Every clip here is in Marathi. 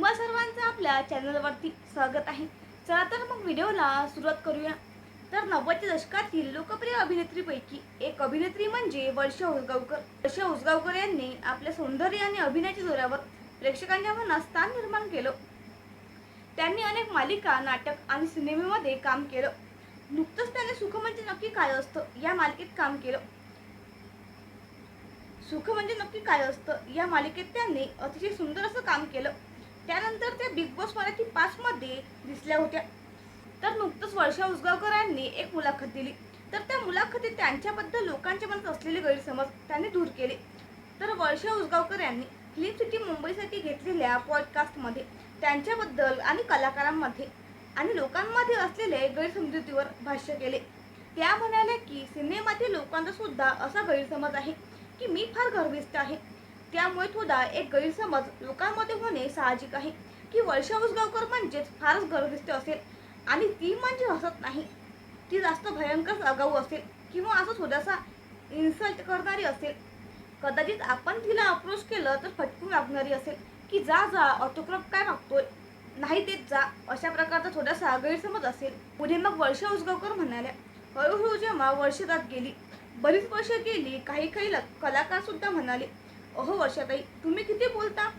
तुम्हा सर्वांचं आपल्या चॅनलवरती स्वागत आहे. चला तर मग व्हिडिओला सुरुवात करूया. तर नव्वदच्या दशकातील लोकप्रिय अभिनेत्रीपैकी एक अभिनेत्री म्हणजे वर्षा उसगावकर. वर्षा उसगावकर यांनी आपल्या सौंदर्य आणि अभिनयाच्या जोरावर प्रेक्षकांच्या मनात स्थान निर्माण केलं. त्यांनी अनेक मालिका नाटक आणि सिनेमेमध्ये काम केलं. नुकतंच त्याने सुख म्हणजे नक्की काय असतं या मालिकेत काम केलं. सुख म्हणजे नक्की काय असतं या मालिकेत त्यांनी अतिशय सुंदर असं काम केलं. त्यानंतर त्या बिग बॉस मराठी पाच मध्ये दिसल्या होत्या. तर नुकतंच वर्षा उसगावकर यांनी एक मुलाखत दिली. तर त्या मुलाखतीत त्यांच्याबद्दल लोकांच्या मनात असलेले गैरसमज त्यांनी दूर केले. तर वर्षा उसगावकर यांनी फिल्म सिटी मुंबईसाठी घेतलेल्या पॉडकास्टमध्ये त्यांच्याबद्दल आणि कलाकारांमध्ये आणि लोकांमध्ये असलेल्या गैरसमजुतीवर भाष्य केले. त्या म्हणाल्या की सिनेमातील लोकांचा सुद्धा असा गैरसमज आहे की मी फार गर्विष्ठ आहे. त्यामुळे थोडा एक गैरसमज लोकांमध्ये होणे साहजिक आहे. की वर्षा उसगावकर म्हणजेच फारच गर्विष्ठ असेल आणि ती म्हणजे हसत नाही. ती जास्त भयंकर आगाऊ असेल किंवा असं थोडासा इन्सल्ट करणारी असेल. कदाचित आपण तिला अप्रोच केलं तर फटकून लागणारी असेल की जा जा ऑटोक्रॉप काय मागतोय? नाही देत जा. अशा प्रकारचा थोडासा गैरसमज असेल. पुढे मग वर्षा उसगावकर म्हणाल्या हळूहळू जेव्हा वर्ष जात गेली बरीच वर्ष गेली काही काही ल- कलाकार सुद्धा म्हणाले अहो वर्षाताई तुम्ही किती बोलता?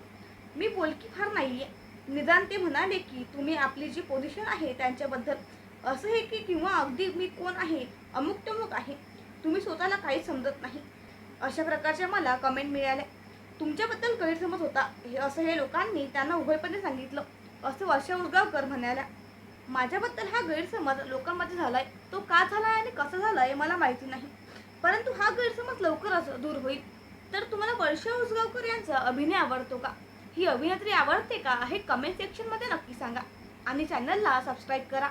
मी बोलकी फार नाही आहे निदान ते म्हणाले की तुम्ही आपली जी पोझिशन आहे त्यांच्याबद्दल असं आहे की किंवा अगदी मी कोण आहे अमुक तमुक आहे तुम्ही स्वतःला काहीच समजत नाही. अशा प्रकारच्या मला कमेंट मिळाल्या. तुमच्याबद्दल गैरसमज होता हे असं हे लोकांनी त्यांना उभयपणे सांगितलं असं वर्षा उर्गावकर म्हणाल्या. माझ्याबद्दल हा गैरसमज लोकांमध्ये झालाय. तो का झालाय आणि कसा झालाय मला माहिती नाही. परंतु हा गैरसमज लवकरच दूर होईल. तर तुम्हाला वर्षा उसगावकर यांचा अभिनय आवडतो का? ही अभिनेत्री आवडते का? हे कमेंट सेक्शनमध्ये नक्की सांगा. आणि चॅनलला सबस्क्राईब करा.